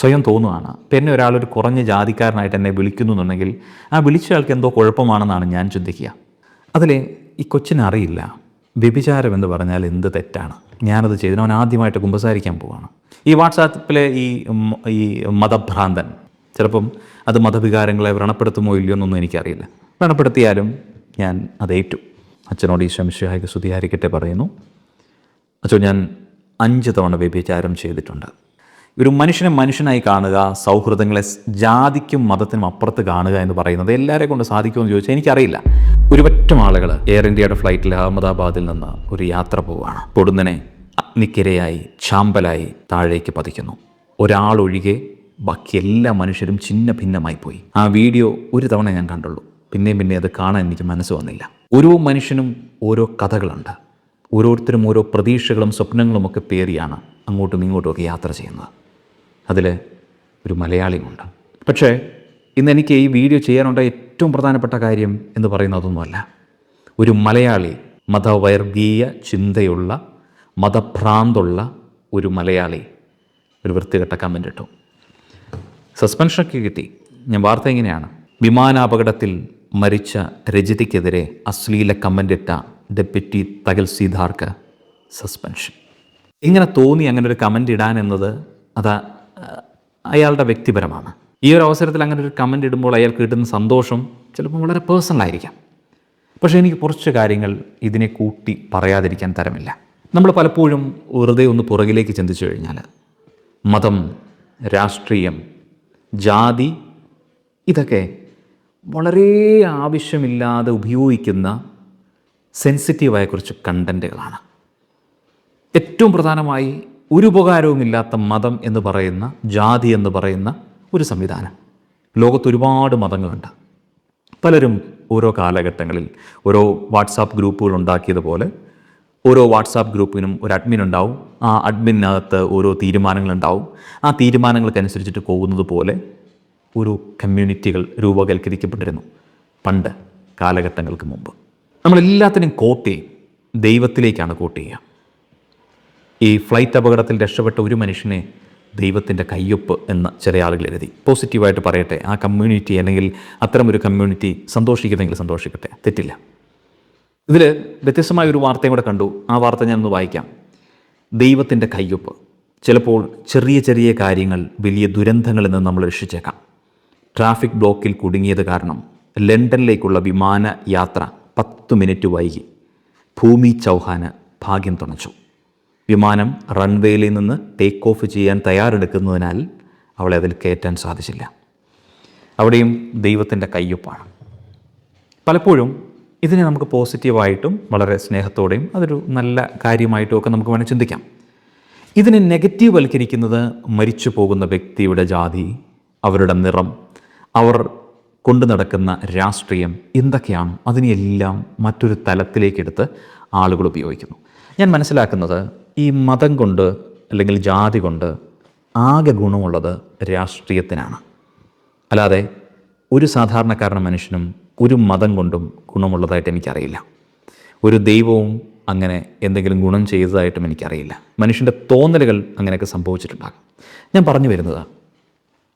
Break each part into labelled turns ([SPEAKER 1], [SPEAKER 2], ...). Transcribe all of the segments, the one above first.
[SPEAKER 1] സ്വയം തോന്നുകയാണ് ഇപ്പം എന്നെ ഒരാളൊരു കുറഞ്ഞ ജാതിക്കാരനായിട്ട് എന്നെ വിളിക്കുന്നു എന്നുണ്ടെങ്കിൽ ആ വിളിച്ച ആൾക്ക് എന്തോ കുഴപ്പമാണെന്നാണ് ഞാൻ ചിന്തിക്കുക. അതിൽ ഈ കൊച്ചിനറിയില്ല വ്യഭിചാരം എന്ന് പറഞ്ഞാൽ എന്ത് തെറ്റാണ്? ഞാനത് ചെയ്തിന് അവൻ ആദ്യമായിട്ട് കുമ്പസാരിക്കാൻ പോവാണ്. ഈ വാട്സാപ്പിലെ ഈ ഈ മതഭ്രാന്തൻ ചിലപ്പം അത് മതവികാരങ്ങളെ വ്രണപ്പെടുത്തുമോ ഇല്ലയോ എന്നൊന്നും എനിക്കറിയില്ല. വ്രണപ്പെടുത്തിയാലും ഞാൻ അതേറ്റു അച്ഛനോട് ഈ ശംശായിക സ്തുതിയായിരിക്കട്ടെ പറയുന്നു. അച്ഛൻ ഞാൻ അഞ്ച് തവണ വ്യഭിചാരം ചെയ്തിട്ടുണ്ട്. ഒരു മനുഷ്യനെ മനുഷ്യനായി കാണുക സൗഹൃദങ്ങളെ ജാതിക്കും മതത്തിനും അപ്പുറത്ത് കാണുക എന്ന് പറയുന്നത് എല്ലാവരെ കൊണ്ട് സാധിക്കുമെന്ന് ചോദിച്ചാൽ എനിക്കറിയില്ല. ഒരുപറ്റം ആളുകൾ എയർ ഇന്ത്യയുടെ ഫ്ലൈറ്റിൽ അഹമ്മദാബാദിൽ നിന്ന് ഒരു യാത്ര പോവുകയാണ്. പൊടുന്നനെ അഗ്നിക്കിരയായി ചാമ്പലായി താഴേക്ക് പതിക്കുന്നു. ഒരാളൊഴികെ ബാക്കി എല്ലാ മനുഷ്യരും ചിന്ന ഭിന്നമായി പോയി. ആ വീഡിയോ ഒരു തവണ ഞാൻ കണ്ടുള്ളൂ. പിന്നെയും പിന്നെ അത് കാണാൻ എനിക്ക് മനസ്സ് വന്നില്ല. ഓരോ മനുഷ്യനും ഓരോ കഥകളുണ്ട്. ഓരോരുത്തരും ഓരോ പ്രതീക്ഷകളും സ്വപ്നങ്ങളും ഒക്കെ പേറിയാണ് അങ്ങോട്ടും ഇങ്ങോട്ടും ഒക്കെ യാത്ര ചെയ്യുന്നത്. അതിൽ ഒരു മലയാളിയുമുണ്ട്. പക്ഷേ ഇന്ന് എനിക്ക് ഈ വീഡിയോ ചെയ്യാനുള്ള ഏറ്റവും പ്രധാനപ്പെട്ട കാര്യം എന്ന് പറയുന്നത് അതൊന്നുമല്ല. ഒരു മലയാളി മതവർഗീയ ചിന്തയുള്ള മതഭ്രാന്തുള്ള ഒരു മലയാളി ഒരു വൃത്തികെട്ട കമന്റ് ഇട്ടു. സസ്പെൻഷനൊക്കെ കിട്ടി. ഞാൻ വാർത്ത എങ്ങനെയാണ് വിമാനാപകടത്തിൽ മരിച്ച രജിതയ്ക്കെതിരെ അശ്ലീല കമന്റിട്ട ഡെപ്യൂട്ടി തഹസിൽദാർക്ക് സസ്പെൻഷൻ ഇങ്ങനെ തോന്നി അങ്ങനെ ഒരു കമന്റ് ഇടാൻ എന്നത് അത് അയാളുടെ വ്യക്തിപരമാണ്. ഈ ഒരു അവസരത്തിൽ അങ്ങനെ ഒരു കമന്റ് ഇടുമ്പോൾ അയാൾക്ക് കിട്ടുന്ന സന്തോഷം ചിലപ്പോൾ വളരെ പേഴ്സണൽ ആയിരിക്കാം. പക്ഷേ എനിക്ക് കുറച്ച് കാര്യങ്ങൾ ഇതിനെ കൂട്ടി പറയാതിരിക്കാൻ തരമില്ല. നമ്മൾ പലപ്പോഴും വെറുതെ ഒന്ന് പുറകിലേക്ക് ചിന്തിച്ചു കഴിഞ്ഞാൽ മതം രാഷ്ട്രീയം ജാതി ഇതൊക്കെ വളരെ ആവശ്യമില്ലാതെ ഉപയോഗിക്കുന്ന സെൻസിറ്റീവായ കുറച്ച് കണ്ടന്റുകളാണ് ഏറ്റവും പ്രധാനമായി ഒരു ഉപകാരവുമില്ലാത്ത മതം എന്ന് പറയുന്ന ജാതി എന്ന് പറയുന്ന ഒരു സംവിധാനം. ലോകത്ത് ഒരുപാട് മതങ്ങളുണ്ട്. പലരും ഓരോ കാലഘട്ടങ്ങളിൽ ഓരോ വാട്സാപ്പ് ഗ്രൂപ്പുകൾ ഉണ്ടാക്കിയതുപോലെ ഓരോ വാട്സാപ്പ് ഗ്രൂപ്പിനും ഒരു അഡ്മിൻ ഉണ്ടാവും. ആ അഡ്മിനകത്ത് ഓരോ തീരുമാനങ്ങളുണ്ടാവും ആ തീരുമാനങ്ങൾക്കനുസരിച്ചിട്ട് പോകുന്നത് പോലെ ഒരു കമ്മ്യൂണിറ്റികൾ രൂപവൽക്കരിക്കപ്പെട്ടിരുന്നു പണ്ട് കാലഘട്ടങ്ങൾക്ക് മുമ്പ്. നമ്മളെല്ലാത്തിനും കോട്ട് ചെയ്യും. ദൈവത്തിലേക്കാണ് കോട്ട് ചെയ്യുക. ഈ ഫ്ലൈറ്റ് അപകടത്തിൽ രക്ഷപ്പെട്ട ഒരു മനുഷ്യനെ ദൈവത്തിന്റെ കയ്യൊപ്പ് എന്ന് ചില ആളുകൾ എഴുതി. പോസിറ്റീവായിട്ട് പറയട്ടെ ആ കമ്മ്യൂണിറ്റി അല്ലെങ്കിൽ അത്തരം ഒരു കമ്മ്യൂണിറ്റി സന്തോഷിക്കുന്നെങ്കിൽ സന്തോഷിക്കട്ടെ തെറ്റില്ല. ഇതിൽ വ്യത്യസ്തമായ ഒരു വാർത്തയും കൂടെ കണ്ടു ആ വാർത്ത ഞാനൊന്ന് വായിക്കാം. ദൈവത്തിന്റെ കയ്യൊപ്പ്. ചിലപ്പോൾ ചെറിയ ചെറിയ കാര്യങ്ങൾ വലിയ ദുരന്തങ്ങളിൽ നിന്ന് നമ്മൾ രക്ഷിച്ചേക്കാം. ട്രാഫിക് ബ്ലോക്കിൽ കുടുങ്ങിയത് കാരണം ലണ്ടനിലേക്കുള്ള വിമാന യാത്ര പത്ത് മിനിറ്റ് വൈകി. ഭൂമി ചൗഹാന് ഭാഗ്യം തുണച്ചു. വിമാനം റൺവേയിൽ നിന്ന് ടേക്ക് ഓഫ് ചെയ്യാൻ തയ്യാറെടുക്കുന്നതിനാൽ അവളെ അതിൽ കയറ്റാൻ സാധിച്ചില്ല. അവിടെയും ദൈവത്തിന്റെ കയ്യൊപ്പാണ്. പലപ്പോഴും ഇതിനെ നമുക്ക് പോസിറ്റീവായിട്ടും വളരെ സ്നേഹത്തോടെയും അതൊരു നല്ല കാര്യമായിട്ടും ഒക്കെ നമുക്ക് വേണമെങ്കിൽ ചിന്തിക്കാം. ഇതിനെ നെഗറ്റീവ് വൽക്കരിക്കുന്നത് മരിച്ചു പോകുന്ന വ്യക്തിയുടെ ജാതി അവരുടെ നിറം അവർ കൊണ്ടു നടക്കുന്ന രാഷ്ട്രീയം എന്തൊക്കെയാണ് അതിനെയെല്ലാം മറ്റൊരു തലത്തിലേക്കെടുത്ത് ആളുകൾ ഉപയോഗിക്കുന്നു. ഞാൻ മനസ്സിലാക്കുന്നത് ഈ മതം കൊണ്ട് അല്ലെങ്കിൽ ജാതി കൊണ്ട് ആകെ ഗുണമുള്ളത് രാഷ്ട്രീയത്തിനാണ്. അല്ലാതെ ഒരു സാധാരണക്കാരന മനുഷ്യനും ഒരു മതം കൊണ്ടും ഗുണമുള്ളതായിട്ട് എനിക്കറിയില്ല. ഒരു ദൈവവും അങ്ങനെ എന്തെങ്കിലും ഗുണം ചെയ്തതായിട്ടും എനിക്കറിയില്ല. മനുഷ്യന്റെ തോന്നലുകൾ അങ്ങനെയൊക്കെ സംഭവിച്ചിട്ടുണ്ടാകും. ഞാൻ പറഞ്ഞു വരുന്നത്.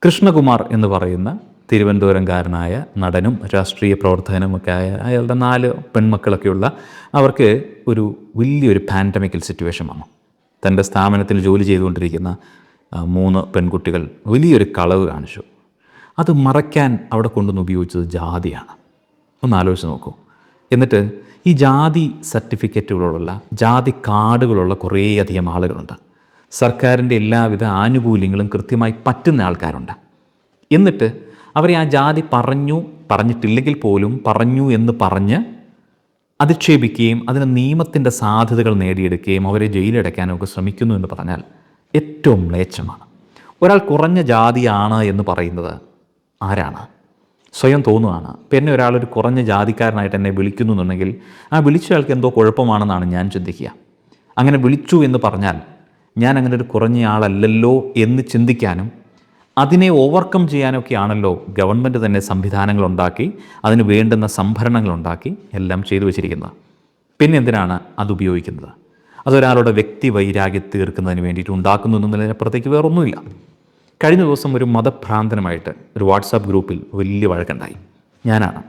[SPEAKER 1] കൃഷ്ണകുമാർ എന്ന് പറയുന്ന തിരുവനന്തപുരംകാരനായ നടനും രാഷ്ട്രീയ പ്രവർത്തകനുമൊക്കെ ആയ അയാളുടെ നാല് പെൺമക്കളൊക്കെയുള്ള അവർക്ക് ഒരു വലിയൊരു പാൻഡമിക്കൽ സിറ്റുവേഷൻ വന്നു. തന്റെ സ്ഥാപനത്തിൽ ജോലി ചെയ്തുകൊണ്ടിരിക്കുന്ന മൂന്ന് പെൺകുട്ടികൾ വലിയൊരു കളവ് കാണിച്ചു. അത് മറയ്ക്കാൻ അവിടെ കൊണ്ടുവന്ന് ഉപയോഗിച്ചത് ജാതിയാണ്. ഒന്ന് ആലോചിച്ച് നോക്കൂ. എന്നിട്ട് ഈ ജാതി സർട്ടിഫിക്കറ്റുകളുള്ള ജാതി കാർഡുകളുള്ള കുറേയധികം ആളുകളുണ്ട്. സർക്കാരിന്റെ എല്ലാവിധ ആനുകൂല്യങ്ങളും കൃത്യമായി പറ്റുന്ന ആൾക്കാരുണ്ട്. എന്നിട്ട് അവരെ ആ ജാതി പറഞ്ഞു പറഞ്ഞിട്ടില്ലെങ്കിൽ പോലും പറഞ്ഞു എന്ന് പറഞ്ഞ് അധിക്ഷേപിക്കുകയും അതിന് നിയമത്തിന്റെ സാധ്യതകൾ നേടിയെടുക്കുകയും അവരെ ജയിലടയ്ക്കാനും ഒക്കെ ശ്രമിക്കുന്നു എന്ന് പറഞ്ഞാൽ ഏറ്റവും മ്ലേച്ഛമാണ്. ഒരാൾ കുറഞ്ഞ ജാതിയാണ് എന്ന് പറയുന്നത് ആരാണ്? സ്വയം തോന്നുകയാണ് ഇപ്പം എന്നെ ഒരാളൊരു കുറഞ്ഞ ജാതിക്കാരനായിട്ട് എന്നെ വിളിക്കുന്നു എന്നുണ്ടെങ്കിൽ ആ വിളിച്ചയാൾക്ക് എന്തോ കുഴപ്പമാണെന്നാണ് ഞാൻ ചിന്തിക്കുക. അങ്ങനെ വിളിച്ചു എന്ന് പറഞ്ഞാൽ ഞാൻ അങ്ങനെ ഒരു കുറഞ്ഞ ആളല്ലല്ലോ എന്ന് ചിന്തിക്കാനും അതിനെ ഓവർകം ചെയ്യാനൊക്കെയാണല്ലോ ഗവൺമെന്റ് തന്നെ സംവിധാനങ്ങൾ ഉണ്ടാക്കി അതിന് വേണ്ടുന്ന സംഭരണങ്ങൾ ഉണ്ടാക്കി എല്ലാം ചെയ്തു വച്ചിരിക്കുന്നത്. പിന്നെ എന്തിനാണ് അത് ഉപയോഗിക്കുന്നത്? അതൊരാളുടെ വ്യക്തി വൈരാഗ്യ തീർക്കുന്നതിന് വേണ്ടിയിട്ട് ഉണ്ടാക്കുന്നു എന്നതിനപ്പുറത്തേക്ക് വേറൊന്നുമില്ല. കഴിഞ്ഞ ദിവസം ഒരു മതഭ്രാന്തനമായിട്ട് ഒരു വാട്സാപ്പ് ഗ്രൂപ്പിൽ വലിയ വഴക്കുണ്ടായി. ഞാനാണ്.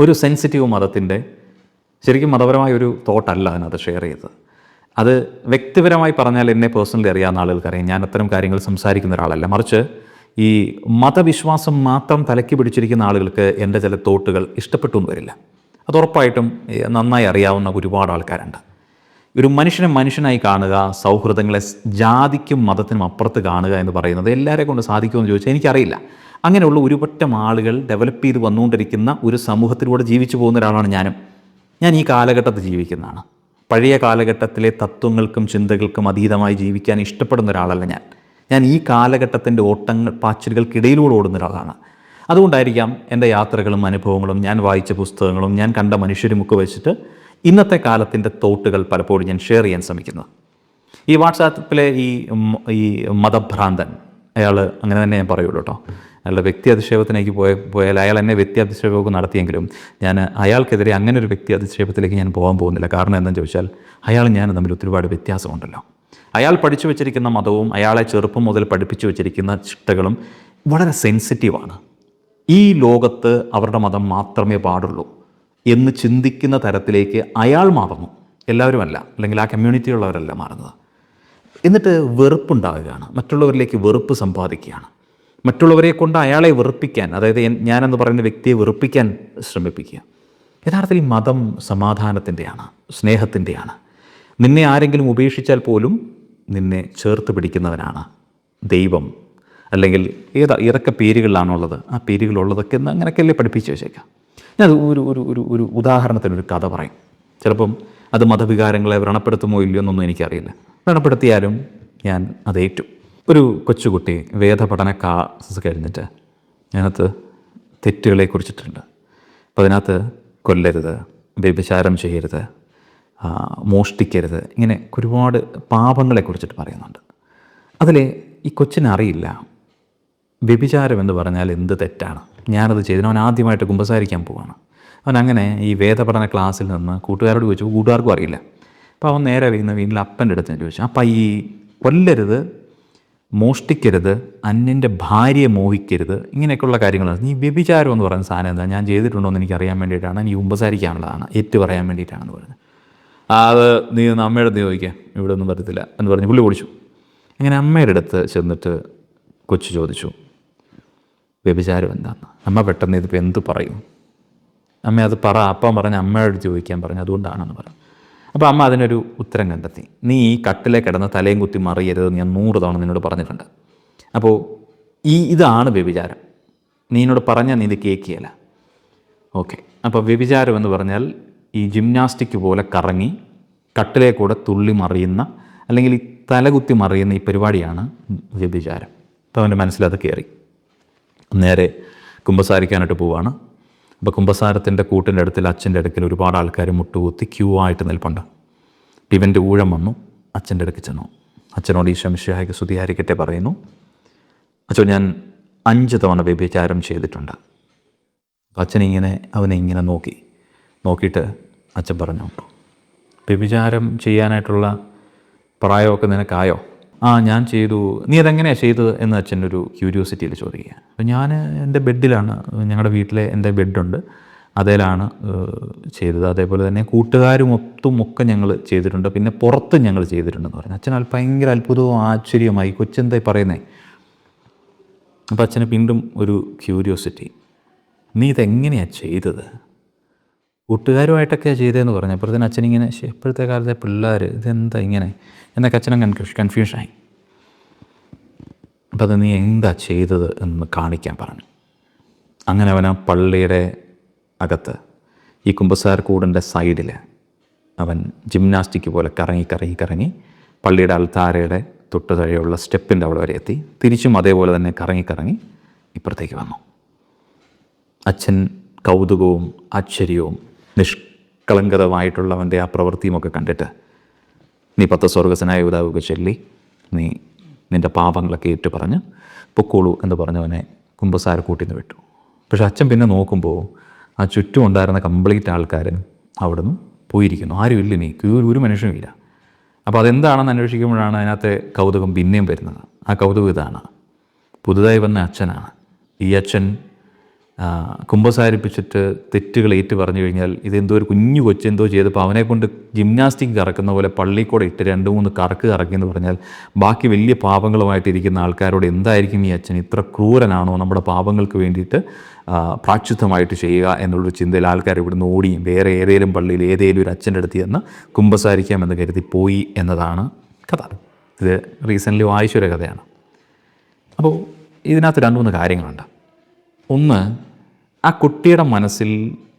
[SPEAKER 1] ഒരു സെൻസിറ്റീവ് മതത്തിന്റെ ശരിക്കും മതപരമായ ഒരു തോട്ടല്ല അതിനകത്ത് ഷെയർ ചെയ്തത്. അത് വ്യക്തിപരമായി പറഞ്ഞാൽ എന്നെ പേഴ്സണലി അറിയാവുന്ന ആളുകൾക്കറിയാം. ഞാൻ അത്തരം കാര്യങ്ങൾ സംസാരിക്കുന്ന ഒരാളല്ല. മറിച്ച് ഈ മതവിശ്വാസം മാത്രം തലക്കി പിടിച്ചിരിക്കുന്ന ആളുകൾക്ക് എന്റെ ചില തോട്ടുകൾ ഇഷ്ടപ്പെട്ടു വരില്ല. അത് ഉറപ്പായിട്ടും നന്നായി അറിയാവുന്ന ഒരുപാട് ആൾക്കാരുണ്ട്. ഒരു മനുഷ്യനെ മനുഷ്യനായി കാണുക സൗഹൃദങ്ങളെ ജാതിക്കും മതത്തിനും അപ്പുറത്ത് കാണുക എന്ന് പറയുന്നത് എല്ലാവരെ കൊണ്ട് സാധിക്കുമെന്ന് ചോദിച്ചാൽ എനിക്കറിയില്ല. അങ്ങനെയുള്ള ഒരുപറ്റം ആളുകൾ ഡെവലപ്പ് ചെയ്ത് വന്നുകൊണ്ടിരിക്കുന്ന ഒരു സമൂഹത്തിലൂടെ ജീവിച്ചു പോകുന്ന ഒരാളാണ് ഞാനും. ഞാൻ ഈ കാലഘട്ടത്തിൽ ജീവിക്കുന്നതാണ്. പഴയ കാലഘട്ടത്തിലെ തത്വങ്ങൾക്കും ചിന്തകൾക്കും അതീതമായി ജീവിക്കാൻ ഇഷ്ടപ്പെടുന്ന ഒരാളല്ല ഞാൻ. ഞാൻ ഈ കാലഘട്ടത്തിന്റെ ഓട്ടങ്ങൾ പാച്ചിലുകൾക്കിടയിലൂടെ ഓടുന്ന ഒരാളാണ്. അതുകൊണ്ടായിരിക്കാം എന്റെ യാത്രകളും അനുഭവങ്ങളും ഞാൻ വായിച്ച പുസ്തകങ്ങളും ഞാൻ കണ്ട മനുഷ്യരുമൊക്കെ വെച്ചിട്ട് ഇന്നത്തെ കാലത്തിന്റെ തോട്ടുകൾ പലപ്പോഴും ഞാൻ ഷെയർ ചെയ്യാൻ ശ്രമിക്കുന്നത്. ഈ വാട്സാപ്പിലെ ഈ ഈ മതഭ്രാന്തൻ അയാൾ അങ്ങനെ തന്നെ ഞാൻ പറയുള്ളൂ കേട്ടോ. അയാളുടെ വ്യക്തി അധിക്ഷേപത്തിലേക്ക് പോയ പോയാൽ അയാൾ എന്നെ വ്യക്തി അധിക്ഷേപമൊക്കെ നടത്തിയെങ്കിലും ഞാൻ അയാൾക്കെതിരെ അങ്ങനെ ഒരു വ്യക്തി അധിക്ഷേപത്തിലേക്ക് ഞാൻ പോകാൻ പോകുന്നില്ല. കാരണം എന്താണെന്ന് ചോദിച്ചാൽ അയാൾ ഞാൻ തമ്മിൽ ഒരുപാട് വ്യത്യാസമുണ്ടല്ലോ. അയാൾ പഠിച്ചു വെച്ചിരിക്കുന്ന മതവും അയാളെ ചെറുപ്പം മുതൽ പഠിപ്പിച്ചു വെച്ചിരിക്കുന്ന ചിട്ടകളും വളരെ സെൻസിറ്റീവാണ്. ഈ ലോകത്ത് അവരുടെ മതം മാത്രമേ പാടുള്ളൂ എന്ന് ചിന്തിക്കുന്ന തരത്തിലേക്ക് അയാൾ മാറുന്നു. എല്ലാവരുമല്ല അല്ലെങ്കിൽ ആ കമ്മ്യൂണിറ്റിയുള്ളവരല്ല മാറുന്നത്. എന്നിട്ട് വെറുപ്പുണ്ടാവുകയാണ് മറ്റുള്ളവരിലേക്ക് വെറുപ്പ് സമ്പാദിക്കുകയാണ്. മറ്റുള്ളവരെ കൊണ്ട് അയാളെ വെറുപ്പിക്കാൻ അതായത് ഞാനെന്ന് പറയുന്ന വ്യക്തിയെ വെറുപ്പിക്കാൻ ശ്രമിപ്പിക്കുക. യഥാർത്ഥത്തിൽ ഈ മതം സമാധാനത്തിന്റെയാണ് സ്നേഹത്തിന്റെയാണ്. നിന്നെ ആരെങ്കിലും ഉപേക്ഷിച്ചാൽ പോലും നിന്നെ ചേർത്ത് പിടിക്കുന്നവനാണ് ദൈവം. അല്ലെങ്കിൽ ഏതാ ഏതൊക്കെ പേരുകളിലാണുള്ളത് ആ പേരുകളുള്ളതൊക്കെ എന്ന് അങ്ങനെയൊക്കെയല്ലേ പഠിപ്പിച്ച് വെച്ചേക്കാം ഞാൻ ഒരു ഒരു ഒരു ഒരു ഒരു ഉദാഹരണത്തിനൊരു കഥ പറയും. ചിലപ്പം അത് മതവികാരങ്ങളെ വ്രണപ്പെടുത്തുമോ ഇല്ലയോ എന്നൊന്നും എനിക്കറിയില്ല. വ്രണപ്പെടുത്തിയാലും ഞാൻ അതേറ്റു. ഒരു കൊച്ചുകുട്ടി വേദപഠന ക്ലാസ് കഴിഞ്ഞിട്ട് അതിനകത്ത് തെറ്റുകളെ കുറിച്ചിട്ടുണ്ട്. അപ്പോൾ അതിനകത്ത് കൊല്ലരുത് വ്യഭിചാരം ചെയ്യരുത് മോഷ്ടിക്കരുത് ഇങ്ങനെ ഒരുപാട് പാപങ്ങളെ കുറിച്ചിട്ട് പറയുന്നുണ്ട്. അതിൽ ഈ കൊച്ചിനറിയില്ല വ്യഭിചാരം എന്ന് പറഞ്ഞാൽ എന്ത് തെറ്റാണ്? ഞാനത് ചെയ്തിന് അവൻ ആദ്യമായിട്ട് കുമ്പസാരിക്കാൻ പോവാണ്. അവൻ അങ്ങനെ ഈ വേദപഠന ക്ലാസ്സിൽ നിന്ന് കൂട്ടുകാരോട് ചോദിച്ചു കൂട്ടുകാർക്കും അറിയില്ല. അപ്പോൾ അവൻ നേരെ വീഴുന്ന വീട്ടിൽ അപ്പന്റെ അടുത്ത് ചോദിച്ചു അപ്പം ഈ കൊല്ലരുത് മോഷ്ടിക്കരുത് അന്യന്റെ ഭാര്യയെ മോഹിക്കരുത് ഇങ്ങനെയൊക്കെയുള്ള കാര്യങ്ങളാണ്. നീ വ്യഭിചാരം എന്ന് പറയുന്ന സാധനം എന്താ? ഞാൻ ചെയ്തിട്ടുണ്ടോ എന്ന് എനിക്ക് അറിയാൻ വേണ്ടിയിട്ടാണ് നീ ഉപസാരിക്കാനുള്ളതാണ് ഏറ്റു പറയാൻ വേണ്ടിയിട്ടാണെന്ന് പറഞ്ഞത് അത് നീ ഒന്ന് അമ്മയുടെ അടുത്ത് ചോദിക്കാം ഇവിടെ ഒന്നും വരത്തില്ല എന്ന് പറഞ്ഞ് പുള്ളി ഓടിച്ചു. അങ്ങനെ അമ്മയുടെ അടുത്ത് ചെന്നിട്ട് കൊച്ചു ചോദിച്ചു വ്യഭിചാരം എന്താണ് അമ്മ പെട്ടെന്ന് ഇതിപ്പോൾ എന്ത് പറയും? അമ്മ അത് പറ അപ്പം പറഞ്ഞ് അമ്മയോട് ചോദിക്കാൻ പറഞ്ഞു അതുകൊണ്ടാണെന്ന് പറഞ്ഞു അപ്പോൾ അമ്മ അതിനൊരു ഉത്തരം കണ്ടെത്തി. നീ ഈ കട്ടിലെ കിടന്ന് തലയും കുത്തി മറിയരുത്. ഞാൻ നൂറ് തവണ നിന്നോട് പറഞ്ഞിട്ടുണ്ട്. അപ്പോൾ ഈ ഇതാണ് വ്യഭിചാരം. നീ എന്നോട് പറഞ്ഞാൽ നീ ഇത് കേൾക്കുകയില്ല. ഓക്കെ. അപ്പോൾ വ്യഭിചാരം എന്ന് പറഞ്ഞാൽ ഈ ജിംനാസ്റ്റിക് പോലെ കറങ്ങി കട്ടിലെ കൂടെ തുള്ളി മറിയുന്ന അല്ലെങ്കിൽ ഈ തലകുത്തി മറിയുന്ന ഈ പരിപാടിയാണ് വ്യഭിചാരം. അപ്പോൾ അവന്റെ മനസ്സിലത് കയറി. നേരെ കുമ്പസാരിക്കാനായിട്ട് പോവാണ്. അപ്പോൾ കുമ്പസാരത്തിന്റെ കൂട്ടിന്റെ അടുത്തിൽ അച്ഛന്റെ അടുക്കൽ ഒരുപാട് ആൾക്കാർ മുട്ടുകുത്തി ക്യൂ ആയിട്ട് നിൽപ്പുണ്ട്. ഇവന്റെ ഊഴം വന്നു. അച്ഛന്റെ അടുക്ക് ചെന്നു. അച്ഛനോട് ഈ ശംശയായിക്ക് സ്തുതിയായിരിക്കട്ടെ പറയുന്നു. അച്ഛൻ ഞാൻ അഞ്ച് തവണ വ്യഭിചാരം ചെയ്തിട്ടുണ്ട്. ഇങ്ങനെ അവനെ ഇങ്ങനെ നോക്കി. നോക്കിയിട്ട് അച്ഛൻ പറഞ്ഞു വ്യഭിചാരം ചെയ്യാനായിട്ടുള്ള പ്രായമൊക്കെ നിനക്കായോ? ആ ഞാൻ ചെയ്തു. നീ അതെങ്ങനെയാണ് ചെയ്തത് എന്ന് അച്ഛന്റെ ഒരു ക്യൂരിയോസിറ്റിയിൽ ചോദിക്കുക. അപ്പോൾ ഞാൻ എന്റെ ബെഡിലാണ് ഞങ്ങളുടെ വീട്ടിലെ എന്റെ ബെഡുണ്ട്. അതിലാണ് ചെയ്തത്. അതേപോലെ തന്നെ കൂട്ടുകാരും ഒത്തും ഒക്കെ ഞങ്ങൾ ചെയ്തിട്ടുണ്ട്. പിന്നെ പുറത്ത് ഞങ്ങൾ ചെയ്തിട്ടുണ്ടെന്ന് പറഞ്ഞു. അച്ഛൻ ഭയങ്കര അത്ഭുതവും ആശ്ചര്യമായി കൊച്ചെന്തായി പറയുന്നേ? അപ്പോൾ അച്ഛന് വീണ്ടും ഒരു ക്യൂരിയോസിറ്റി. നീ ഇതെങ്ങനെയാണ് ചെയ്തത്? കൂട്ടുകാരുമായിട്ടൊക്കെയാണ് ചെയ്തതെന്ന് പറഞ്ഞു. അപ്പോഴത്തേന് അച്ഛനിങ്ങനെ ഇപ്പോഴത്തെ കാലത്തെ പിള്ളേർ ഇതെന്താ ഇങ്ങനെ? എന്നൊക്കെ അച്ഛനും കൺഫ്യൂഷൻ കൺഫ്യൂഷനായി. അപ്പോൾ അത് നീ എന്താ ചെയ്തത് എന്ന് കാണിക്കാൻ പറഞ്ഞു. അങ്ങനെ അവൻ ആ പള്ളിയുടെ അകത്ത് ഈ കുമ്പസാര കൂടിന്റെ സൈഡിൽ അവൻ ജിംനാസ്റ്റിക് പോലെ കറങ്ങി കറങ്ങി കറങ്ങി പള്ളിയുടെ അൽത്താരയുടെ തൊട്ട് താഴെയുള്ള സ്റ്റെപ്പിന്റെ അവിടെ വരെ എത്തി. തിരിച്ചും അതേപോലെ തന്നെ കറങ്ങി കറങ്ങി ഇപ്പുറത്തേക്ക് വന്നു. അച്ഛൻ കൗതുകവും ആശ്ചര്യവും നിഷ്കളങ്കതമായിട്ടുള്ളവന്റെ ആ പ്രവൃത്തിയുമൊക്കെ കണ്ടിട്ട് നീ പത്ത് സ്വർഗസനായ യുവതാവൊക്കെ ചൊല്ലി നീ നിന്റെ പാപങ്ങളൊക്കെ ഏറ്റു പറഞ്ഞ് പൊക്കോളൂ എന്ന് പറഞ്ഞവനെ കുമ്പസാര കൂട്ടിന്ന് വിട്ടു. പക്ഷെ അച്ഛൻ പിന്നെ നോക്കുമ്പോൾ ആ ചുറ്റും ഉണ്ടായിരുന്ന കംപ്ലീറ്റ് ആൾക്കാർ അവിടുന്ന് പോയിരിക്കുന്നു. ആരും ഇല്ല നീ ഒരു ഒരു മനുഷ്യനും ഇല്ല. അപ്പോൾ അതെന്താണെന്ന് അന്വേഷിക്കുമ്പോഴാണ് അതിനകത്തെ കൗതുകം പിന്നെയും വരുന്നത്. ആ കൗതുകം ഇതാണ്. പുതുതായി വന്ന അച്ഛനാണ്. ഈ അച്ഛൻ കുമ്പസാരിപ്പിച്ചിട്ട് തെറ്റുകൾ ഏറ്റു പറഞ്ഞു കഴിഞ്ഞാൽ ഇതെന്തോ ഒരു കുഞ്ഞു കൊച്ചെന്തോ ചെയ്തപ്പോൾ അവനെ കൊണ്ട് ജിംനാസ്റ്റിക് കറക്കുന്ന പോലെ കൂടെ ഇട്ട് രണ്ട് മൂന്ന് കറക്ക് കറക്കി എന്ന് പറഞ്ഞാൽ ബാക്കി വലിയ പാപങ്ങളുമായിട്ടിരിക്കുന്ന ആൾക്കാരോട് എന്തായിരിക്കും ഈ അച്ഛൻ? ഇത്ര ക്രൂരനാണോ നമ്മുടെ പാപങ്ങൾക്ക് വേണ്ടിയിട്ട് ആ, ചെയ്യുക എന്നുള്ളൊരു ചിന്തയിൽ ആൾക്കാർ ഇവിടുന്ന് ഓടിയും വേറെ ഏതെങ്കിലും പള്ളിയിൽ ഏതെങ്കിലും ഒരു അച്ഛന്റെ അടുത്ത് ചെന്ന് കുമ്പസാരിക്കാമെന്ന് കരുതി പോയി എന്നതാണ് കഥ. ഇത് റീസെന്റ്ലി വായിച്ചൊരു കഥയാണ്. അപ്പോൾ ഇതിനകത്ത് രണ്ട് മൂന്ന് കാര്യങ്ങളുണ്ട്. ഒന്ന് ആ കുട്ടിയുടെ മനസ്സിൽ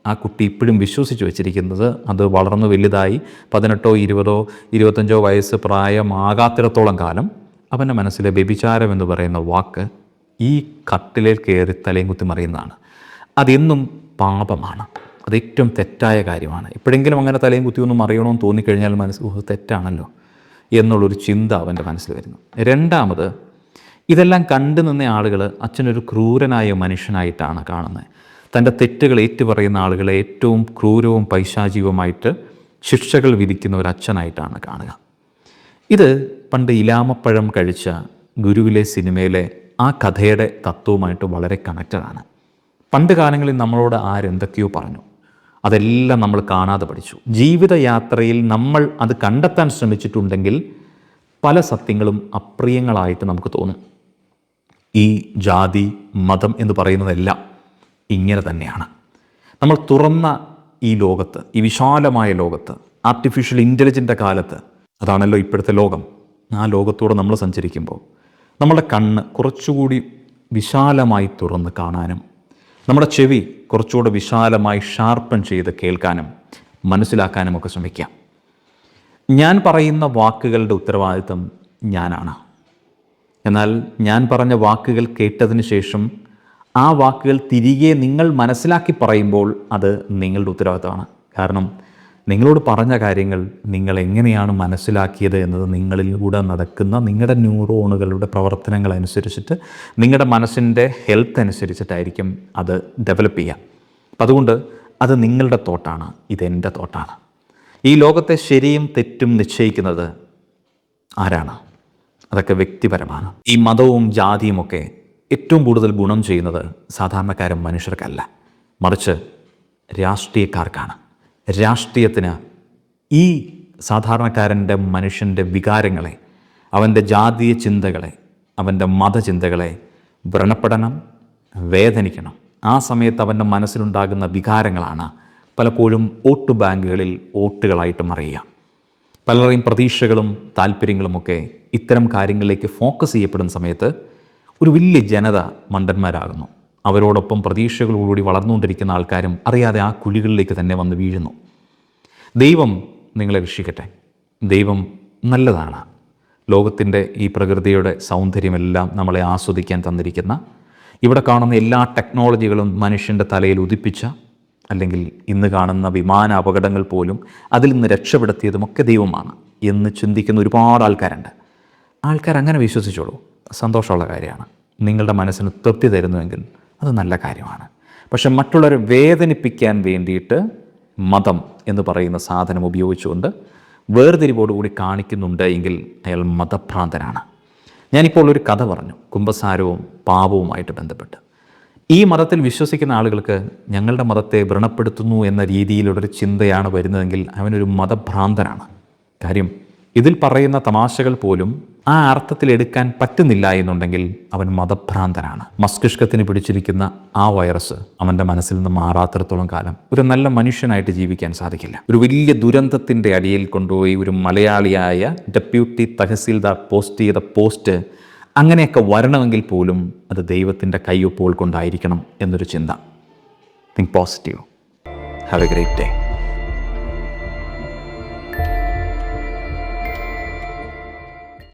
[SPEAKER 1] ആ കുട്ടി ഇപ്പോഴും വിശ്വസിച്ച് വെച്ചിരിക്കുന്നത് അത് വളർന്നു വലുതായി പതിനെട്ടോ ഇരുപതോ ഇരുപത്തഞ്ചോ വയസ്സ് പ്രായമാകാത്തിടത്തോളം കാലം അവന്റെ മനസ്സിലെ വ്യഭിചാരം എന്ന് പറയുന്ന വാക്ക് ഈ കട്ടിലിൽ കയറി തലയും കുത്തി മറിയുന്നതാണ്. അതെന്നും പാപമാണ്. അത് ഏറ്റവും തെറ്റായ കാര്യമാണ്. എപ്പോഴെങ്കിലും അങ്ങനെ തലയും കുത്തി ഒന്നും മറിയണമെന്ന് തോന്നിക്കഴിഞ്ഞാൽ മനസ്സ് തെറ്റാണല്ലോ. എന്നുള്ളൊരു ചിന്ത അവന്റെ മനസ്സിൽ വരുന്നു. രണ്ടാമത് ഇതെല്ലാം കണ്ടു നിന്ന ആളുകൾ അച്ഛനൊരു ക്രൂരനായ മനുഷ്യനായിട്ടാണ് കാണുന്നത്. തന്റെ തെറ്റുകൾ ഏറ്റുപറയുന്ന ആളുകളെ ഏറ്റവും ക്രൂരവും പൈശാചികവുമായിട്ട് ശിക്ഷകൾ വിധിക്കുന്ന ഒരു അച്ഛനായിട്ടാണ് കാണുക. ഇത് പണ്ട് ഇലാമപ്പഴം കഴിച്ച ഗുരുവിലെ സിനിമയിലെ ആ കഥയുടെ തത്വവുമായിട്ട് വളരെ കണക്റ്റഡാണ് പണ്ട് കാലങ്ങളിൽ നമ്മളോട് ആരെന്തൊക്കെയോ പറഞ്ഞു. അതെല്ലാം നമ്മൾ കാണാതെ പഠിച്ചു. ജീവിതയാത്രയിൽ നമ്മൾ അത് കണ്ടെത്താൻ ശ്രമിച്ചിട്ടുണ്ടെങ്കിൽ പല സത്യങ്ങളും അപ്രിയങ്ങളായിട്ട് നമുക്ക് തോന്നും. ഈ ജാതി മതം എന്ന് പറയുന്നതെല്ലാം ഇങ്ങനെ തന്നെയാണ്. നമ്മൾ തുറന്ന ഈ ലോകത്ത് ഈ വിശാലമായ ലോകത്ത് ആർട്ടിഫിഷ്യൽ ഇന്റലിജന്റെ കാലത്ത് അതാണല്ലോ ഇപ്പോഴത്തെ ലോകം. ആ ലോകത്തൂടെ നമ്മൾ സഞ്ചരിക്കുമ്പോൾ നമ്മുടെ കണ്ണ് കുറച്ചുകൂടി വിശാലമായി തുറന്ന് കാണാനും നമ്മുടെ ചെവി കുറച്ചുകൂടെ വിശാലമായി ഷാർപ്പൺ ചെയ്ത് കേൾക്കാനും മനസ്സിലാക്കാനും ഒക്കെ ശ്രമിക്കാം. ഞാൻ പറയുന്ന വാക്കുകളുടെ ഉത്തരവാദിത്വം ഞാനാണ്. എന്നാൽ ഞാൻ പറഞ്ഞ വാക്കുകൾ കേട്ടതിന് ശേഷം ആ വാക്കുകൾ തിരികെ നിങ്ങൾ മനസ്സിലാക്കി പറയുമ്പോൾ അത് നിങ്ങളുടെ ഉത്തരവാദിത്തമാണ്. കാരണം നിങ്ങളോട് പറഞ്ഞ കാര്യങ്ങൾ നിങ്ങൾ എങ്ങനെയാണ് മനസ്സിലാക്കിയത് എന്നത് നിങ്ങളിലൂടെ നടക്കുന്ന നിങ്ങളുടെ ന്യൂറോണുകളുടെ പ്രവർത്തനങ്ങൾ അനുസരിച്ചിട്ട് നിങ്ങളുടെ മനസ്സിന്റെ ഹെൽത്ത് അനുസരിച്ചിട്ടായിരിക്കും അത് ഡെവലപ്പ് ചെയ്യുക. അപ്പം അതുകൊണ്ട് അത് നിങ്ങളുടെ തോട്ടാണ് ഇതെന്റെ തോട്ടാണ്. ഈ ലോകത്തെ ശരിയും തെറ്റും നിശ്ചയിക്കുന്നത് ആരാണ്? അതൊക്കെ വ്യക്തിപരമാണ്. ഈ മതവും ജാതിയും ഒക്കെ ഏറ്റവും കൂടുതൽ ഗുണം ചെയ്യുന്നത് സാധാരണക്കാരും മനുഷ്യർക്കല്ല. മറിച്ച് രാഷ്ട്രീയക്കാർക്കാണ്. രാഷ്ട്രീയത്തിന് ഈ സാധാരണക്കാരന്റെ മനുഷ്യന്റെ വികാരങ്ങളെ അവന്റെ ജാതീയ ചിന്തകളെ അവന്റെ മതചിന്തകളെ വ്രണപ്പെടണം വേദനിക്കണം. ആ സമയത്ത് അവന്റെ മനസ്സിലുണ്ടാകുന്ന വികാരങ്ങളാണ് പലപ്പോഴും വോട്ട് ബാങ്കുകളിൽ വോട്ടുകളായിട്ട് മറിയുക പലരുടെയും പ്രതീക്ഷകളും താല്പര്യങ്ങളുമൊക്കെ ഇത്തരം കാര്യങ്ങളിലേക്ക് ഫോക്കസ് ചെയ്യപ്പെടുന്ന സമയത്ത് ഒരു വലിയ ജനത മണ്ടന്മാരാകുന്നു. അവരോടൊപ്പം പ്രതീക്ഷകളോടുകൂടി വളർന്നുകൊണ്ടിരിക്കുന്ന ആൾക്കാരും അറിയാതെ ആ കുഴികളിലേക്ക് തന്നെ വന്ന് വീഴുന്നു. ദൈവം നിങ്ങളെ രക്ഷിക്കട്ടെ. ദൈവം നല്ലതാണ്. ലോകത്തിന്റെ ഈ പ്രകൃതിയുടെ സൗന്ദര്യമെല്ലാം നമ്മളെ ആസ്വദിക്കാൻ തന്നിരിക്കുന്ന ഇവിടെ കാണുന്ന എല്ലാ ടെക്നോളജികളും മനുഷ്യന്റെ തലയിൽ ഉദിപ്പിച്ച അല്ലെങ്കിൽ ഇന്ന് കാണുന്ന വിമാന അപകടങ്ങൾ പോലും അതിൽ നിന്ന് രക്ഷപ്പെടുത്തിയതുമൊക്കെ ദൈവമാണ് എന്ന് ചിന്തിക്കുന്ന ഒരുപാട് ആൾക്കാരുണ്ട്. ആൾക്കാർ അങ്ങനെ വിശ്വസിച്ചോളൂ. സന്തോഷമുള്ള കാര്യമാണ്. നിങ്ങളുടെ മനസ്സിന് തൃപ്തി തരുന്നുവെങ്കിൽ അത് നല്ല കാര്യമാണ്. പക്ഷെ മറ്റുള്ളവരെ വേദനിപ്പിക്കാൻ വേണ്ടിയിട്ട് മതം എന്ന് പറയുന്ന സാധനം ഉപയോഗിച്ചുകൊണ്ട് വേർതിരിവോടുകൂടി കാണിക്കുന്നുണ്ട് എങ്കിൽ അയാൾ മതഭ്രാന്തനാണ്. ഞാനിപ്പോൾ ഒരു കഥ പറഞ്ഞു. കുംഭസാരവും പാപവുമായിട്ട് ബന്ധപ്പെട്ട്. ഈ മതത്തിൽ വിശ്വസിക്കുന്ന ആളുകൾക്ക് ഞങ്ങളുടെ മതത്തെ വ്രണപ്പെടുത്തുന്നു എന്ന രീതിയിലുള്ളൊരു ചിന്തയാണ് വരുന്നതെങ്കിൽ അവനൊരു മതഭ്രാന്തനാണ്. കാര്യം ഇതിൽ പറയുന്ന തമാശകൾ പോലും ആ അർത്ഥത്തിൽ എടുക്കാൻ പറ്റുന്നില്ല എന്നുണ്ടെങ്കിൽ അവൻ മതഭ്രാന്തനാണ്. മസ്തിഷ്കത്തിന് പിടിച്ചിരിക്കുന്ന ആ വൈറസ് അവന്റെ മനസ്സിൽ നിന്ന് മാറാത്തിടത്തോളം കാലം ഒരു നല്ല മനുഷ്യനായിട്ട് ജീവിക്കാൻ സാധിക്കില്ല. ഒരു വലിയ ദുരന്തത്തിന്റെ അടിയിൽ കൊണ്ടുപോയി ഒരു മലയാളിയായ ഡെപ്യൂട്ടി തഹസീൽദാർ പോസ്റ്റ് ചെയ്ത പോസ്റ്റ് അങ്ങനെയൊക്കെ വരണമെങ്കിൽ പോലും അത് ദൈവത്തിന്റെ കയ്യൊപ്പോൾ കൊണ്ടായിരിക്കണം എന്നൊരു ചിന്ത. Think positive have a great day